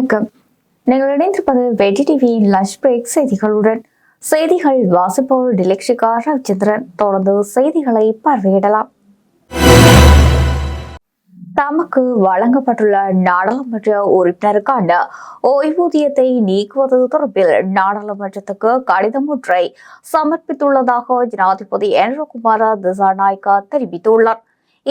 வணக்கம். நீங்கள் இணைந்திருப்பது வெடி டிவியின் லஷ் பிரேக் செய்திகளுடன். செய்திகள் வாசிப்பவர் டிலக்ஷிகா ரவிச்சந்திரன். தொடர்ந்து செய்திகளை பார்வையிடலாம். தமக்கு வழங்கப்பட்டுள்ள நாடாளுமன்ற உறுப்பினருக்கான ஓய்வூதியத்தை நீக்குவது தொடர்பில் நாடாளுமன்றத்துக்கு கடிதம் ஒன்றை சமர்ப்பித்துள்ளதாக ஜனாதிபதி என்ரகுமார திசாநாயக்கா தெரிவித்துள்ளார்.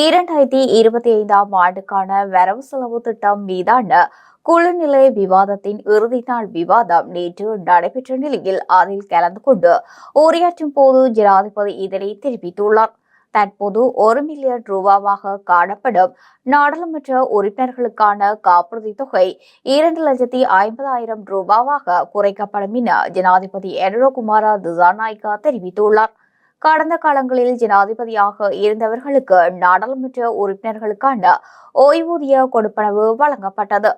இரண்டாயிரத்தி இருபத்தி ஐந்தாம் ஆண்டுக்கான வரவு செலவு திட்டம் மீதான குழுநிலை விவாதத்தின் இறுதி நாள் விவாதம் நேற்று நடைபெற்ற நிலையில் அதில் கலந்து கொண்டு உரையாற்றும் போது ஜனாதிபதி இதனை தெரிவித்துள்ளார். தற்போது ஒரு மில்லியன் ரூபாவாக காணப்படும் நாடாளுமன்ற உறுப்பினர்களுக்கான காப்புறுதி தொகை இரண்டு லட்சத்தி ஐம்பதாயிரம் ரூபாவாக குறைக்கப்படும் என ஜனாதிபதி என்ரோகுமார திசாநாயக்கா தெரிவித்துள்ளார். கடந்த காலங்களில் ஜனாதிபதியாக இருந்தவர்களுக்கு நாடாளுமன்ற உறுப்பினர்களுக்கான ஓய்வூதிய கொடுப்பனவு வழங்கப்பட்டது.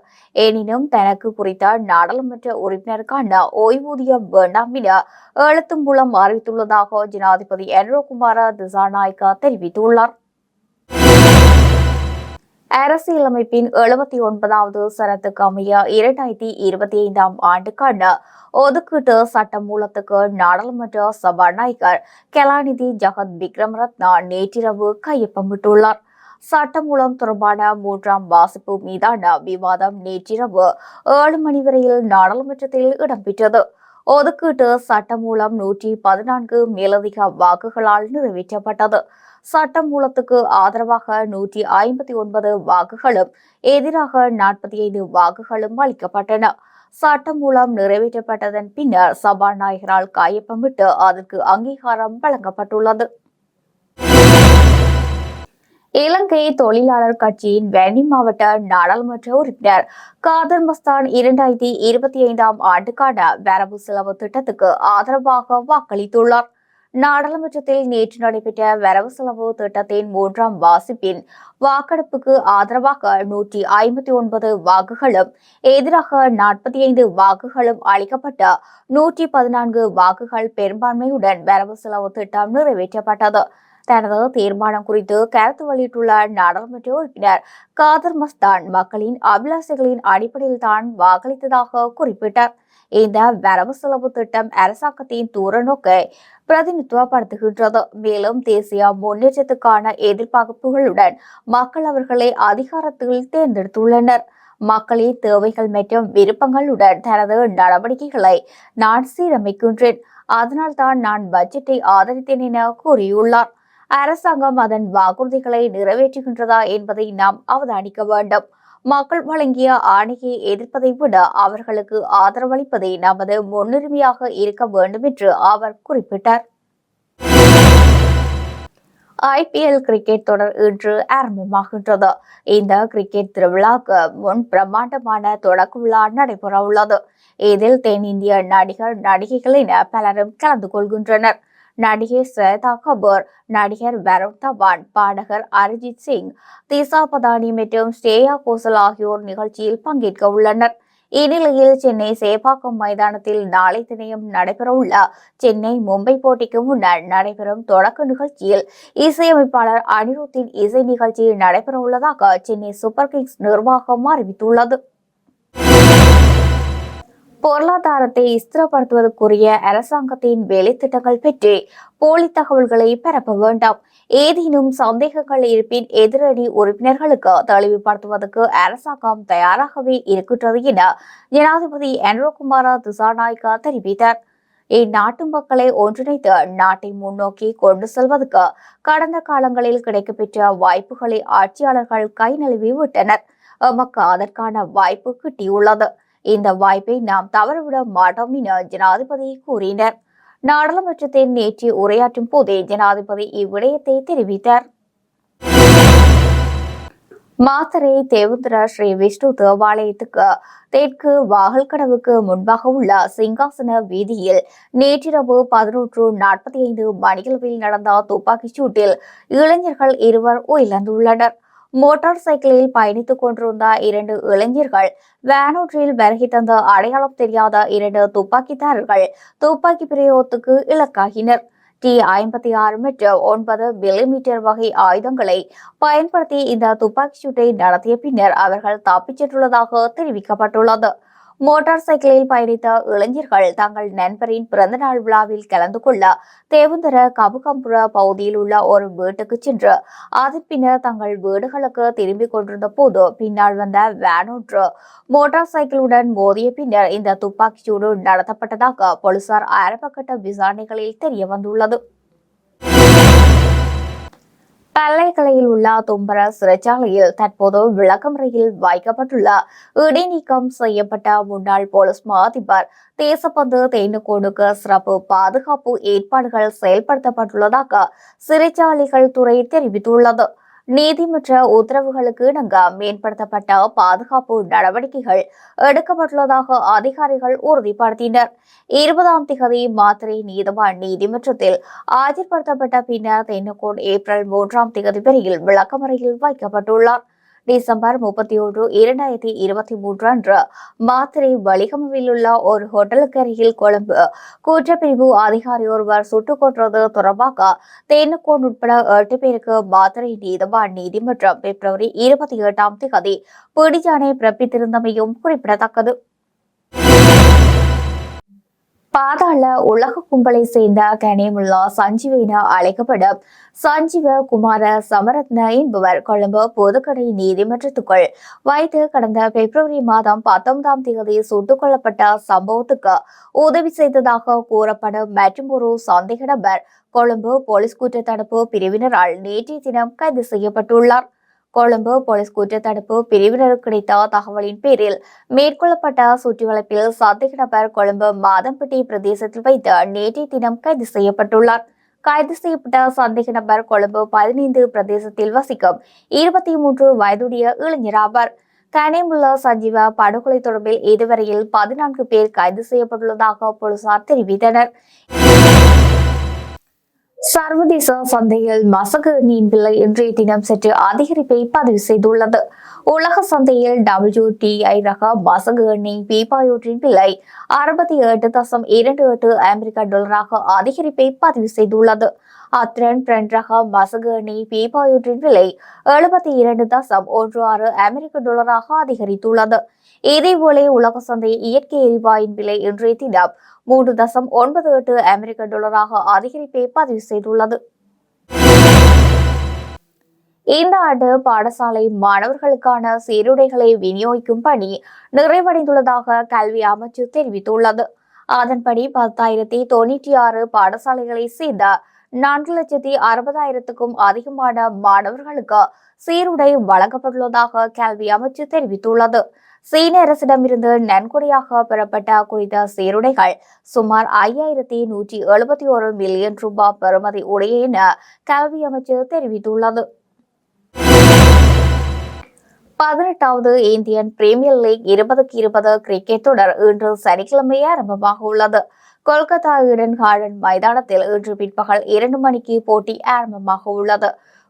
எனினும் தனக்கு குறித்த நாடாளுமன்ற உறுப்பினருக்கான ஓய்வூதியம் வேண்டாம் என எழுத்து மூலம் அறிவித்துள்ளதாக ஜனாதிபதி என்ரோகுமார திசாநாயக்கா தெரிவித்துள்ளார். அரசியலமைப்பின் எழுபத்தி ஒன்பதாவது சரத்துக்கு அமைய இரண்டாயிரத்தி இருபத்தி ஐந்தாம் ஆண்டுக்கான ஒதுக்கீட்டு சட்ட மூலத்துக்கு நாடாளுமன்ற சபாநாயகர் கலாநிதி ஜெகத் விக்ரமரத்னா நேற்றிரவு கையொப்பமிட்டுள்ளார். சட்டமூலம் தொடர்பான மூன்றாம் வாசிப்பு மீதான விவாதம் நேற்றிரவு ஏழு மணி வரையில் நாடாளுமன்றத்தில் இடம்பெற்றது. ஒதுக்கீட்டு சட்டமூலம் நூற்றி பதினான்கு மேலதிக வாக்குகளால் நிறைவேற்றப்பட்டது. சட்டமூலத்துக்கு ஆதரவாக நூற்றி ஐம்பத்தி ஒன்பது வாக்குகளும் எதிராக நாற்பத்தி ஐந்து வாக்குகளும் அளிக்கப்பட்டன. சட்டமூலம் நிறைவேற்றப்பட்டதன் பின்னர் சபாநாயகரால் கையொப்பமிட்டு அதற்கு அங்கீகாரம் வழங்கப்பட்டுள்ளது. இலங்கை தொழிலாளர் கட்சியின் வெனி மாவட்ட நாடாளுமன்ற உறுப்பினர் காதர் மஸ்தான் இரண்டாயிரத்தி இருபத்தி ஐந்தாம் ஆண்டுக்கான வரவு செலவு திட்டத்துக்கு ஆதரவாக வாக்களித்துள்ளார். நாடாளுமன்றத்தில் நேற்று நடைபெற்ற வரவு செலவு திட்டத்தின் மூன்றாம் வாசிப்பின் வாக்கெடுப்புக்கு ஆதரவாக நூற்றி ஐம்பத்தி ஒன்பது வாக்குகளும் எதிராக நாற்பத்தி ஐந்து வாக்குகளும் அளிக்கப்பட்ட நூற்றி பதினான்கு வாக்குகள் பெரும்பான்மையுடன் வரவு செலவு திட்டம் நிறைவேற்றப்பட்டது. தனது தீர்மானம் குறித்து கருத்து வெளியிட்டுள்ள நாடாளுமன்ற உறுப்பினர் காதர் மஸ்தான் மக்களின் அபிலாசைகளின் அடிப்படையில் தான் வாக்களித்ததாக குறிப்பிட்டார். இந்த வரவு செலவு திட்டம் அரசாங்கத்தின் தூர நோக்கை பிரதிநிதித்துவப்படுத்துகின்றது. மேலும் தேசிய முன்னேற்றத்துக்கான எதிர்பார்ப்புகளுடன் மக்கள் அவர்களை அதிகாரத்தில் தேர்ந்தெடுத்துள்ளனர். மக்களின் தேவைகள் மற்றும் விருப்பங்களுடன் தனது நடவடிக்கைகளை நான் சீரமைக்கின்றேன். அதனால்தான் நான் பட்ஜெட்டை ஆதரித்தேன் என கூறியுள்ளார். அரசாங்கம் அதன் வாக்குறுதிகளை நிறைவேற்றுகின்றதா என்பதை நாம் அவதானிக்க வேண்டும். மக்கள் வழங்கிய ஆணையை எதிர்ப்பதை விட அவர்களுக்கு ஆதரவளிப்பதே நமது முன்னுரிமையாக இருக்க வேண்டும் என்று அவர் குறிப்பிட்டார். ஐபிஎல் கிரிக்கெட் தொடர் இன்று ஆரம்பமாகின்றது. இந்த கிரிக்கெட் திருவிழாக்கு முன் பிரம்மாண்டமான தொடக்க விழா நடைபெற உள்ளது இதில் தென்னிந்திய நடிகர் நடிகைகள் என பலரும் கலந்து கொள்கின்றனர். நடிகை ஸ்வேதா கபூர் நடிகர் வருண் தவான் பாடகர் அரிஜித் சிங் திசா பதானி மற்றும் ஸ்ரேயா கோசல் ஆகியோர் நிகழ்ச்சியில் பங்கேற்க உள்ளனர். இந்நிலையில் சென்னை சேப்பாக்கம் மைதானத்தில் நாளை தினையும் நடைபெறவுள்ள சென்னை மும்பை போட்டிக்கு முன்னர் நடைபெறும் தொடக்க நிகழ்ச்சியில் இசையமைப்பாளர் அனிருத்தின் இசை நிகழ்ச்சி நடைபெறவுள்ளதாக சென்னை சூப்பர் கிங்ஸ் நிர்வாகம் அறிவித்துள்ளது. பொருளாதாரத்தை ஸ்திரப்படுத்துவதற்குரிய அரசாங்கத்தின் வேலைத்திட்டங்கள் பற்றி போலி தகவல்களை பரப்ப வேண்டாம். ஏதேனும் சந்தேகங்கள் இருப்பின் எதிரணி உறுப்பினர்களுக்கு தெளிவுபடுத்துவதற்கு அரசாங்கம் தயாராகவே இருக்கின்றது என ஜனாதிபதி என்ரோகுமார திசாநாயக்கா தெரிவித்தார். இந்நாட்டு மக்களை ஒன்றிணைத்து நாட்டை முன்னோக்கி கொண்டு செல்வதற்கு கடந்த காலங்களில் கிடைக்கப்பெற்ற வாய்ப்புகளை ஆட்சியாளர்கள் கை நழுவி விட்டனர். எமக்கு அதற்கான வாய்ப்பு கிட்டியுள்ளது. இந்த வாய்ப்பை நாம் தவறவிட மாட்டோம் என ஜனாதிபதி கூறினர். நாடாளுமன்றத்தில் நேற்று உரையாற்றும் போதே ஜனாதிபதி இவ்விடயத்தை தெரிவித்தார். மாத்தரை தேவேந்திர ஸ்ரீ விஷ்ணு தேவாலயத்துக்கு தெற்கு வாகல்கடவுக்கு முன்பாக உள்ள சிங்காசன வீதியில் நேற்றிரவு பதினொன்று நாற்பத்தி ஐந்து மணியளவில் நடந்த துப்பாக்கிச் சூட்டில் இளைஞர்கள் இருவர் உயிரிழந்துள்ளனர். மோட்டார் சைக்கிளில் பயணித்துக் கொண்டிருந்த இரண்டு இளைஞர்கள் வேனூற்றில் வருகை தந்த அடையாளம் தெரியாத இரண்டு துப்பாக்கிதாரர்கள் துப்பாக்கி பிரயோகத்துக்கு இலக்காகினர். டி ஐம்பத்தி ஆறு மீட்டர் ஒன்பது மில்லிமீட்டர் வகை ஆயுதங்களை பயன்படுத்தி இந்த துப்பாக்கி சூட்டை நடத்திய பின்னர் அவர்கள் தப்பிச் சென்றுள்ளதாக தெரிவிக்கப்பட்டுள்ளது. மோட்டார் சைக்கிளில் பயணித்த இளைஞர்கள் தங்கள் நண்பரின் பிறந்தநாள் விழாவில் கலந்து கொள்ள தேவந்தர கபுகம்புர பகுதியில் உள்ள ஒரு வீட்டுக்கு சென்று அதன் பின்னர் தங்கள் வீடுகளுக்கு திரும்பிக் கொண்டிருந்த போது பின்னால் வந்த வேனொன்று மோட்டார் சைக்கிளுடன் மோதிய பின்னர் இந்த துப்பாக்கிச் சூடு நடத்தப்பட்டதாக போலீசார் ஆரம்பகட்ட விசாரணைகளில் தெரிய வந்துள்ளது பல்லைக்கலையில் உள்ள தும்பர சிறைச்சாலையில் தற்போது விளக்கமறையில் வைக்கப்பட்டுள்ள இடைநீக்கம் செய்யப்பட்ட முன்னாள் போலீஸ் மாதிபர் தேசப்பந்து தேனுகோடுக்கு சிறப்பு பாதுகாப்பு ஏற்பாடுகள் செயல்படுத்தப்பட்டுள்ளதாக சிறைச்சாலைகள் துறை தெரிவித்துள்ளது. நீதிமன்ற உத்தரவுகளுக்கு இணங்க மேம்படுத்தப்பட்ட பாதுகாப்பு நடவடிக்கைகள் எடுக்கப்பட்டுள்ளதாக அதிகாரிகள் உறுதிப்படுத்தினர். இருபதாம் திகதி மாத்திரை நீதவான் நீதிமன்றத்தில் ஆஜர்படுத்தப்பட்ட பின்னர் தென்னக்கோட் ஏப்ரல் மூன்றாம் திகதி வரையில் விளக்கமறையில் வைக்கப்பட்டுள்ளார். டிசம்பர் முப்பத்தி ஒன்று இரண்டாயிரத்தி இருபத்தி மூன்று அன்று மாத்திரை வலிகமவில் உள்ள ஒரு ஹோட்டலுக்கு அருகில் கொழும்பு. குற்றப்பிரிவு அதிகாரி ஒருவர் சுட்டுக் கொன்றது தொடர்பாக தேனுக்கோன் உட்பட எட்டு பேருக்கு மாத்திரை நீதவான் நீதிமன்றம் பிப்ரவரி இருபத்தி எட்டாம் தேதி பிடியாணை பிறப்பித்திருந்தமையும் குறிப்பிடத்தக்கது. பாதாள உலக கும்பலை சேர்ந்த கனேமுல்லா சஞ்சீவ என அழைக்கப்படும் சஞ்சீவ குமார சமரத்ன என்பவர் கொழும்பு பொதுக்கடை நீதிமன்றத்துக்குள் வைத்து கடந்த பிப்ரவரி மாதம் பத்தொன்பதாம் தேதி சுட்டுக் கொல்லப்பட்ட சம்பவத்துக்கு உதவி செய்ததாக கூறப்படும் மற்றும் ஒரு சந்தேக நபர் கொழும்பு போலீஸ் குற்றத்தடுப்பு பிரிவினரால் நேற்றைய தினம் கைது செய்யப்பட்டுள்ளார். கொழும்பு போலீஸ் குற்றத்தடுப்பு பிரிவினருக்கு கிடைத்த தகவலின் பேரில் மேற்கொள்ளப்பட்ட சுற்றிவளைப்பில் சந்தேக நபர் கொழும்பு மாதம்பட்டி பிரதேசத்தில் வைத்து நேற்றைய தினம் கைது செய்யப்பட்டுள்ளார். கைது செய்யப்பட்ட சந்தேக நபர் கொழும்பு பதினைந்து பிரதேசத்தில் வசிக்கும் இருபத்தி மூன்று வயதுடைய இளைஞர் ஆவார். கனேமுல்லா சஞ்சீவ படுகொலை தொடர்பில் இதுவரையில் பதினான்கு பேர் கைது செய்யப்பட்டுள்ளதாக போலீசார் தெரிவித்தனர். சர்வதேச சந்தையில் மசகு மீன் விலை இன்றைய தினம் சற்று அதிகரிப்பை பதிவு செய்துள்ளது. உலக சந்தையில் டபிள்யூ டிஐ ரக மசகு எண்ணெய் பீப்பாயொன்றின் விலை அறுபத்தி எட்டு தசம் இரண்டு எட்டு அமெரிக்க டாலராக அதிகரிப்பை பதிவு செய்துள்ளது. அத்ரன் பிரண்ட் ரக மசகு எண்ணெய் பீப்பாயொன்றின் விலை எழுபத்தி இரண்டு தசம் ஒன்று ஆறு அமெரிக்க டாலராக அதிகரித்துள்ளது. இதேபோல உலக சந்தை இயற்கை எரிவாயின் விலை இன்றைய தினம் மூன்று தசம் ஒன்பது எட்டு அமெரிக்க டாலராக அதிகரிப்பை பதிவு செய்துள்ளது. இந்த ஆண்டு பாடசாலை மாணவர்களுக்கான சீருடைகளை விநியோகிக்கும் பணி நிறைவடைந்துள்ளதாக கல்வி அமைச்சு தெரிவித்துள்ளது. அதன்படி பத்தாயிரத்தி தொண்ணூற்றி ஆறு பாடசாலைகளை சேர்ந்த நான்கு லட்சத்தி அறுபதாயிரத்துக்கும் அதிகமான மாணவர்களுக்கு சீருடை வழங்கப்பட்டுள்ளதாக கல்வி அமைச்சு தெரிவித்துள்ளது. சீன அரசிடமிருந்து நன்கொடையாக பெறப்பட்ட குறித்த சீருடைகள் சுமார் ஐயாயிரத்தி நூற்றி எழுபத்தி ஒரு மில்லியன் ரூபாய் பெறுமதி உடைய என கல்வி அமைச்சு தெரிவித்துள்ளது. பதினெட்டாவது இந்தியன் பிரீமியர் லீக் இருபதுக்கு இருபது கிரிக்கெட் தொடர் இன்று சனிக்கிழமை ஆரம்பமாக உள்ளது. கொல்கத்தா ஈடன் கார்டன் மைதானத்தில் இன்று பிற்பகல் இரண்டு மணிக்கு போட்டி ஆரம்பமாக உள்ளது.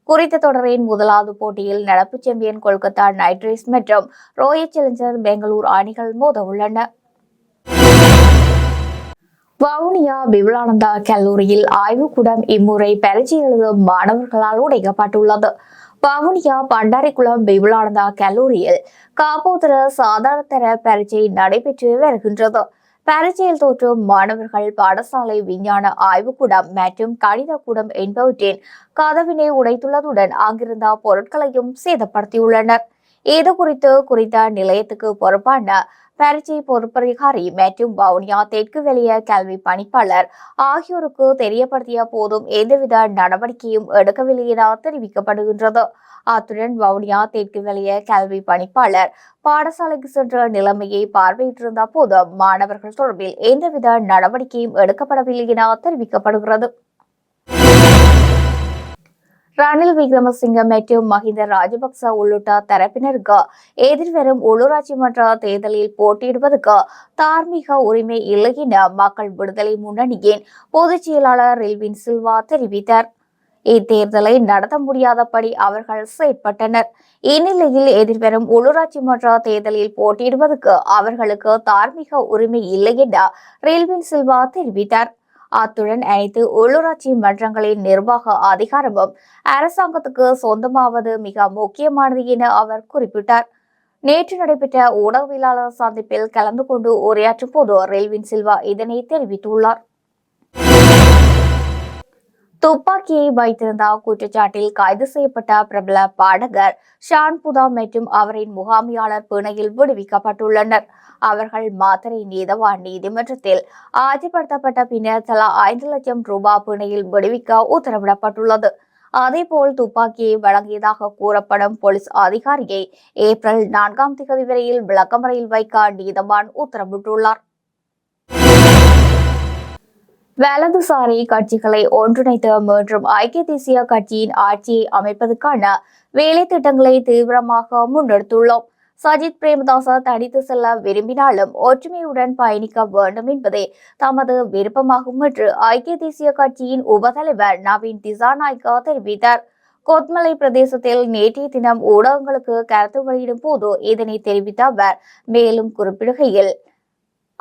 குறித்த தொடரின் முதலாவது போட்டியில் நடப்பு சாம்பியன் கொல்கத்தா நைட் ரைடர்ஸ் மற்றும் ராயல் சேலஞ்சர் பெங்களூர் அணிகள் மோத உள்ளன வவுனியா விபுலானந்தா கல்லூரியில் ஆய்வுக்கூடம் இம்முறை பரீட்சை எழுதும் மாணவர்களால் உடைக்கப்பட்டுள்ளது. வவுனியா பண்டாரிக்குளம் விபுலானந்தா கல்லூரியில் காப்போதர சாதாரணத்தர பரீட்சை நடைபெற்று வருகின்றது. பரீட்சையில் தோற்றும் மாணவர்கள் பாடசாலை விஞ்ஞான ஆய்வுக்கூடம் மற்றும் கணித கூடம் என்பவற்றின் கதவினை உடைத்துள்ளதுடன் அங்கிருந்த பொருட்களையும் சேதப்படுத்தியுள்ளனர். இது குறித்து குறித்த நிலையத்துக்கு பொறுப்பான பரீட்சை பொறுப்பதிகாரி மற்றும் வவுனியா தெற்கு வெளிய கல்வி பணிப்பாளர் ஆகியோருக்கு தெரியப்படுத்திய போதும் எந்தவித நடவடிக்கையும் எடுக்கவில்லை என தெரிவிக்கப்படுகின்றது. அத்துடன் வவுனியா தெற்கு வெளிய கல்வி பணிப்பாளர் பாடசாலைக்கு சென்ற நிலைமையை பார்வையிட்டிருந்த போது மாணவர்கள் தொடர்பில் எந்தவித நடவடிக்கையும் எடுக்கப்படவில்லை என தெரிவிக்கப்படுகிறது. ரணில் விக்ரமசிங்க மற்றும் மஹிந்த ராஜபக்ச உள்ளிட்ட தரப்பினருக்கு எதிர்வரும் உள்ளூராட்சி மன்ற தேர்தலில் போட்டியிடுவதற்கு தார்மீக உரிமை இல்லை என மக்கள் விடுதலை முன்னணியின் பொதுச் செயலாளர் ரில்வின் சில்வா தெரிவித்தார். இத்தேர்தலை நடத்த முடியாதபடி அவர்கள் செயற்பட்டனர். இந்நிலையில் எதிர்வரும் உள்ளூராட்சி மன்ற தேர்தலில் போட்டியிடுவதற்கு அவர்களுக்கு தார்மீக உரிமை இல்லை என ரில்வின் சில்வா தெரிவித்தார். அத்துடன் அனைத்து உள்ளூராட்சி மன்றங்களின் நிர்வாக அதிகாரமும் அரசாங்கத்துக்கு சொந்தமாவது மிக முக்கியமானது என அவர் குறிப்பிட்டார். நேற்று நடைபெற்ற ஊடகவியலாளர் சந்திப்பில் கலந்து கொண்டு உரையாற்றும் போது ரெல்வின் சில்வா இதனை தெரிவித்துள்ளார். துப்பாக்கியை வைத்திருந்த குற்றச்சாட்டில் கைது செய்யப்பட்ட பிரபல பாடகர் ஷான் புதா மற்றும் அவரின் முகாமியாளர் பிணையில் விடுவிக்கப்பட்டுள்ளனர். அவர்கள் மாத்தறை நீதவான் நீதிமன்றத்தில் ஆஜர்படுத்தப்பட்ட பின்னர் தலா ஐந்து லட்சம் ரூபாய் பிணையில் விடுவிக்க உத்தரவிடப்பட்டுள்ளது. அதேபோல் துப்பாக்கியை வழங்கியதாக கூறப்படும் போலீஸ் அதிகாரியை ஏப்ரல் நான்காம் தேதி வரையில் விளக்கமறையில் வைக்க நீதவான் உத்தரவிட்டுள்ளார். வலதுசாரி கட்சிகளை ஒன்றிணைத்து மீண்டும் ஐக்கிய தேசிய கட்சியின் ஆட்சியை அமைப்பதற்கான வேலை திட்டங்களை தீவிரமாக முன்னெடுத்துள்ளோம். சஜித் பிரேமதாச தனித்து செல்ல விரும்பினாலும் ஒற்றுமையுடன் பயணிக்க வேண்டும் என்பதே தமது விருப்பமாகும் என்று ஐக்கிய தேசிய கட்சியின் உபதலைவர் நவீன் திசாநாய்கா தெரிவித்தார். கொத்மலை பிரதேசத்தில் நேற்றைய தினம் ஊடகங்களுக்கு கருத்து வெளியிடும் போது இதனை தெரிவித்த அவர் மேலும் குறிப்பிடுகையில்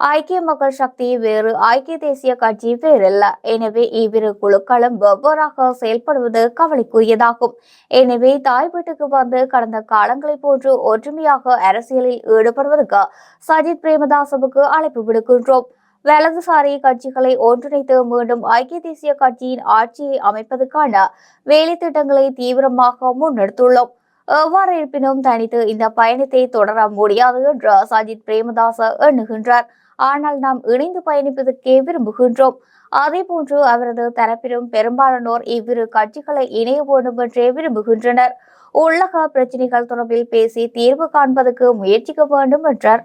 ஐக்கிய மக்கள் சக்தி வேறு ஐக்கிய தேசிய கட்சி வேறல்ல. எனவே இவ்விரு குழுக்களும் வெவ்வேறாக செயல்படுவது கவலைக்குரியதாகும். எனவே தாய் வீட்டுக்கு வந்து கடந்த காலங்களை போன்று ஒற்றுமையாக அரசியலில் ஈடுபடுவதற்கு சஜித் பிரேமதாசவுக்கு அழைப்பு விடுக்கின்றோம். வலதுசாரி கட்சிகளை ஒன்றிணைத்து மீண்டும் ஐக்கிய தேசிய கட்சியின் ஆட்சியை அமைப்பதற்கான வேலை திட்டங்களை தீவிரமாக முன்னெடுத்துள்ளோம். எவ்வாறு இருப்பினும் தனித்து இந்த பயணத்தை தொடர முடியாது என்று சஜித் பிரேமதாச எண்ணுகின்றார். ஆனால் நாம் இணைந்து பயணிப்பதற்கே விரும்புகின்றோம். அதே போன்று அவரது தரப்பிலும் பெரும்பாலானோர் இவ்விரு கட்சிகளை இணைய வேண்டும் என்றே விரும்புகின்றனர். உலக பிரச்சினைகள் தொடர்பில் பேசி தீர்வு காண்பதற்கு முயற்சிக்க வேண்டும் என்றார்.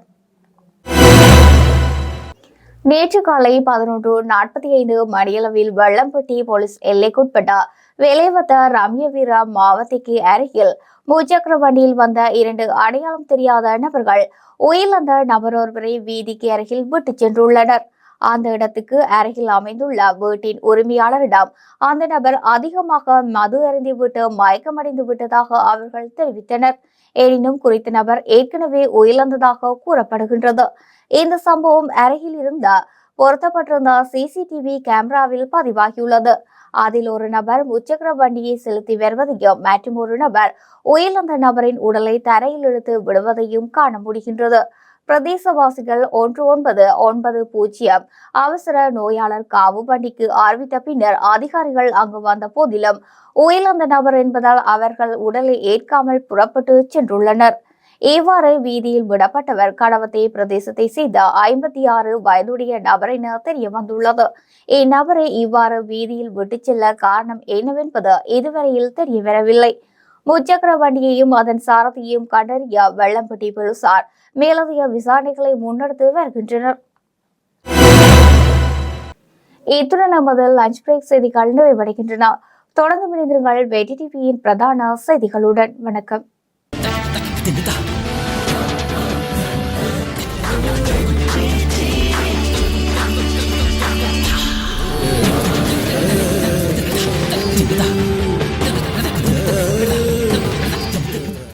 நேற்று காலை பதினொன்று நாற்பத்தி ஐந்து மணியளவில் வெள்ளம்பட்டி போலீஸ் எல்லைக்குட்பட்ட வேலைவத்த ரம்யவீரா மாவட்டத்திற்கு அருகில் முச்சக்கர வண்டியில் வந்த இரண்டு அடையாளம் தெரியாத நபர்கள் உயிரிழந்த நபரொருவரை வீதிக்கு அருகில் விட்டுச் சென்றுள்ளனர். அந்த இடத்துக்கு அருகில் அமைந்துள்ள வீட்டின் உரிமையாளரிடம் அந்த நபர் அதிகமாக மது அருந்திவிட்டு மயக்கமடைந்து விட்டதாக அவர்கள் தெரிவித்தனர். எனினும் குறித்த நபர் ஏற்கனவே உயிரிழந்ததாக கூறப்படுகின்றது. இந்த சம்பவம் அருகில் இருந்த பொருத்தப்பட்டிருந்த சிசிடிவி கேமராவில் பதிவாகியுள்ளது. அதில் ஒரு நபர் முச்சக்கர வண்டியை செலுத்தி வருவதையும் மற்றும் ஒரு நபர் உயிரிழந்த நபரின் உடலை தரையில் இழுத்து விடுவதையும் காண முடிகின்றது. பிரதேசவாசிகள் ஒன்று ஒன்பது ஒன்பது பூஜ்ஜியம் அவசர நோயாளர் காவு வண்டிக்கு அறிவித்த பின்னர் அதிகாரிகள் அங்கு வந்த போதிலும் உயிரிழந்த நபர் என்பதால் அவர்கள் உடலை ஏற்காமல் புறப்பட்டு சென்றுள்ளனர். இவ்வாறு வீதியில் விடப்பட்டவர் கடவத்தை பிரதேசத்தை சேர்ந்த ஐம்பத்தி ஆறு வயதுடைய நபர் என தெரிய வந்துள்ளது. இந்நபரை இவ்வாறு வீதியில் விட்டுச் செல்ல காரணம் என்னவென்பது இதுவரையில் தெரியவரவில்லை முச்சக்கர வண்டியையும் அதன் சாரதியையும் கண்டறிய வெள்ளம்பட்டி போலீசார் மேலதிக விசாரணைகளை முன்னெடுத்து வருகின்றனர். இத்துடன் நமது லஞ்ச் பிரேக் செய்திகள் நிறைவடைகின்றன. தொடர்ந்து இணைந்திருங்கள் வெடி டிவியின் பிரதான செய்திகளுடன். வணக்கம்.